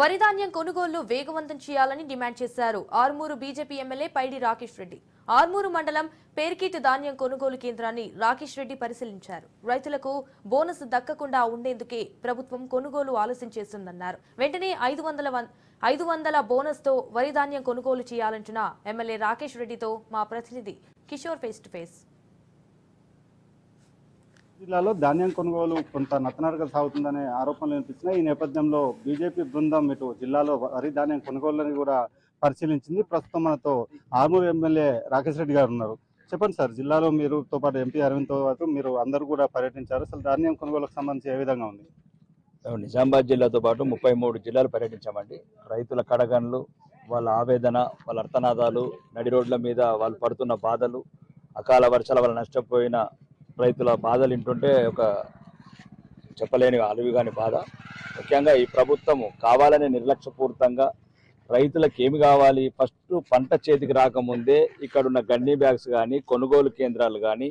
వరి ధాన్యం కొనుగోలు వేగవంతం చేయాలని డిమాండ్ చేశారు. Armoor BJP MLA Paidi Rakesh Reddy. Armoor మండలం పేర్కీటి ధాన్యం కొనుగోలు కేంద్రాన్ని రాకేష్ రెడ్డి పరిశీలించారు. రైతులకు బోనస్ దక్కకుండా ఉండేందుకే ప్రభుత్వం కొనుగోలు ఆలస్యం చేస్తుందన్నారు. వెంటనే ఐదు వందల ఐదు వందల బోనస్తో వరి ధాన్యం కొనుగోలు చేయాలంటున్న ఎమ్మెల్యే రాకేష్ రెడ్డితో మా ప్రతినిధి కిషోర్ ఫేస్ టు ఫేస్ జిల్లాలో ధాన్యం కొనుగోలు కొంత నత్తనడక సాగుతుందనే ఆరోపణలు వినిపిస్తున్నాయి. ఈ నేపథ్యంలో బీజేపీ బృందం ఇటు జిల్లాలో వరి ధాన్యం కొనుగోలుని కూడా పరిశీలించింది. ప్రస్తుతం మనతో ఆర్మూర్ ఎమ్మెల్యే రాకేష్ రెడ్డి గారు ఉన్నారు. చెప్పండి సార్ జిల్లాలో మీరుతో పాటు ఎంపీ అరవింద్తో పాటు మీరు అందరూ కూడా పర్యటించారు. అసలు ధాన్యం కొనుగోలుకు సంబంధించి ఏ విధంగా ఉంది? నిజామాబాద్ జిల్లాతో పాటు ముప్పై మూడు జిల్లాలు పర్యటించామండి. రైతుల కడగన్లు వాళ్ళ ఆవేదన వాళ్ళ అర్థనాదాలు నడి రోడ్ల మీద వాళ్ళు పడుతున్న బాధలు అకాల వర్షాల వల్ల నష్టపోయిన రైతుల బాధలు వింటుంటే ఒక చెప్పలేని అలువి కాని బాధ. ముఖ్యంగా ఈ ప్రభుత్వము కావాలనే నిర్లక్ష్యపూరితంగా రైతులకు ఏమి కావాలి? ఫస్ట్ పంట చేతికి రాకముందే ఇక్కడున్న గన్నీ బ్యాగ్స్ కానీ కొనుగోలు కేంద్రాలు కానీ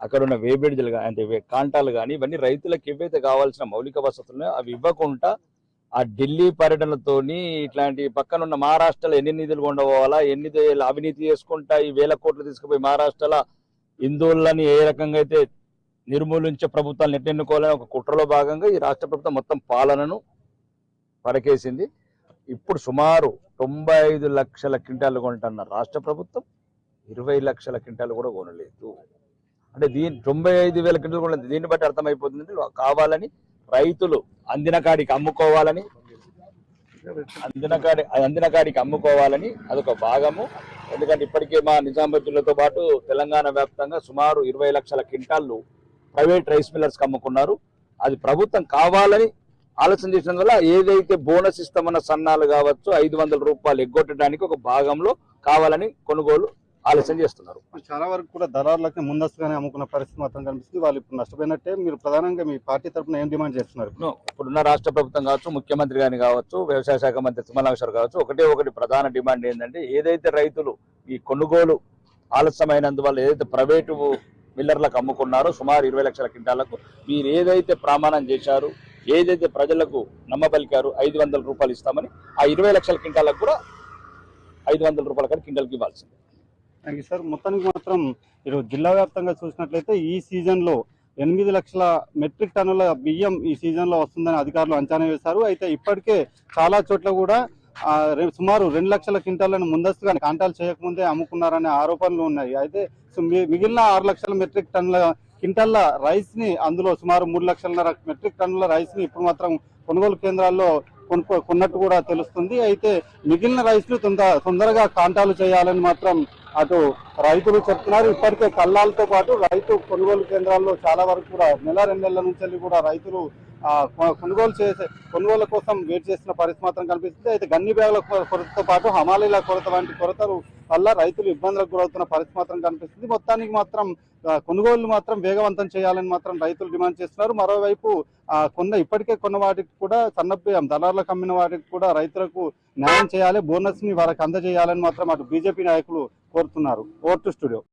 అక్కడున్న ఉన్న కానీ అంటే కాంటాలు కానీ ఇవన్నీ రైతులకు ఏవైతే కావాల్సిన మౌలిక వసతులు అవి ఇవ్వకుండా ఆ ఢిల్లీ పర్యటనలతోని ఇట్లాంటి పక్కన ఉన్న మహారాష్ట్రలో ఎన్ని నిధులు కొండపోవాలా ఎన్ని అవినీతి చేసుకుంటా ఈ వేల కోట్లు తీసుకుపోయి మహారాష్ట్రలో హిందువులని ఏ రకంగా అయితే నిర్మూలించే ప్రభుత్వాలు నెట్టెన్నుకోవాలని ఒక కుట్రలో భాగంగా ఈ రాష్ట్ర ప్రభుత్వం మొత్తం పాలనను పడకేసింది ఇప్పుడు సుమారు తొంభై ఐదు లక్షల క్వింటాలు కొంటున్న రాష్ట్ర ప్రభుత్వం ఇరవై లక్షల క్వింటాలు కూడా కొనలేదు. అంటే దీని తొంభై ఐదు వేల క్వింటాలు కొనలేదు దీన్ని బట్టి అర్థమైపోతుంది. కావాలని రైతులు అందిన కాడికి అమ్ముకోవాలని అందిన కాడి అందిన కాడికి అమ్ముకోవాలని అదొక భాగము. ఎందుకంటే ఇప్పటికే మా నిజామాబాద్లతో పాటు తెలంగాణ వ్యాప్తంగా సుమారు ఇరవై లక్షల క్వింటాళ్ళు ప్రైవేట్ రైస్ మిల్లర్స్కి అమ్ముకున్నారు. అది ప్రభుత్వం కావాలని ఆలోచన చేసిన వల్ల ఏదైతే బోనస్ ఇస్తామన్న సన్నాలు కావచ్చు ఐదు వందల రూపాయలు ఎగ్గొట్టడానికి ఒక భాగంలో కావాలని కొనుగోలు ఆలోచన చేస్తున్నారు. చాలా వరకు కూడా దళారులకి ముందస్తుగానే అమ్ముకున్న పరిస్థితి మాత్రం కనిపిస్తుంది. వాళ్ళు ఇప్పుడు నష్టపోయినట్టే మీరు ప్రధానంగా మీ పార్టీ తరఫున ఏం డిమాండ్ చేస్తున్నారు? ఇప్పుడున్న రాష్ట్ర ప్రభుత్వం కావచ్చు ముఖ్యమంత్రి గారిని కావచ్చు వ్యవసాయ శాఖ మంత్రి సుమలాంశ్వర్ కావచ్చు ఒకటే ఒకటి ప్రధాన డిమాండ్ ఏంటంటే ఏదైతే రైతులు ఈ కొనుగోలు ఆలస్యమైనందువల్ల ఏదైతే ప్రైవేటు మిల్లర్లకు అమ్ముకున్నారో సుమారు ఇరవై లక్షల క్వింటాలకు మీరు ఏదైతే ప్రమాణం చేశారు ఏదైతే ప్రజలకు నమ్మబలికారు ఐదు వందల రూపాయలు ఇస్తామని ఆ ఇరవై లక్షల క్వింటాలకు కూడా ఐదు వందల రూపాయల కానీ క్వింటాల్కి ఇవ్వాల్సింది. సార్ మొత్తానికి మాత్రం ఈరోజు జిల్లా వ్యాప్తంగా చూసినట్లయితే ఈ సీజన్లో ఎనిమిది లక్షల మెట్రిక్ టన్నుల బియ్యం ఈ సీజన్లో వస్తుందని అధికారులు అంచనా వేశారు. అయితే ఇప్పటికే చాలా చోట్ల కూడా సుమారు రెండు లక్షల క్వింటాలను ముందస్తుగా కాంటాలు చేయకముందే అమ్ముకున్నారనే ఆరోపణలు ఉన్నాయి. అయితే సో మిగిలిన ఆరు లక్షల మెట్రిక్ టన్నుల క్వింటాల్ల రైస్ని అందులో సుమారు మూడు లక్షల మెట్రిక్ టన్నుల రైస్ని ఇప్పుడు మాత్రం కొనుగోలు కేంద్రాల్లో కొనుక్కో కొన్నట్టు కూడా తెలుస్తుంది. అయితే మిగిలిన రైస్ను తొందర తొందరగా కాంటాలు చేయాలని మాత్రం అటు రైతులు చెప్తున్నారు. ఇప్పటికే కల్లాలతో పాటు రైతు కొనుగోలు కేంద్రాల్లో చాలా వరకు కూడా నెల రెండు నెలల నుంచి వెళ్ళి కూడా రైతులు కొనుగోలు చేసే కొనుగోలు కోసం వెయిట్ చేసిన పరిస్థితి మాత్రం కనిపిస్తుంది. అయితే గన్ని బ్యాగుల కొరతతో పాటు హమాలీల కొరత వంటి కొరతలు వల్ల రైతులు ఇబ్బందులకు గురవుతున్న పరిస్థితి మాత్రం కనిపిస్తుంది. మొత్తానికి మాత్రం కొనుగోళ్ళు మాత్రం వేగవంతం చేయాలని మాత్రం రైతులు డిమాండ్ చేస్తున్నారు. మరోవైపు కొన్న ఇప్పటికే కొన్న వాటికి కూడా సన్నబియ్యం దళారులకు అమ్మిన వాటికి కూడా రైతులకు న్యాయం చేయాలి బోనస్ని వారికి అందజేయాలని మాత్రం అటు బీజేపీ నాయకులు కోరుతున్నారు. Over studio.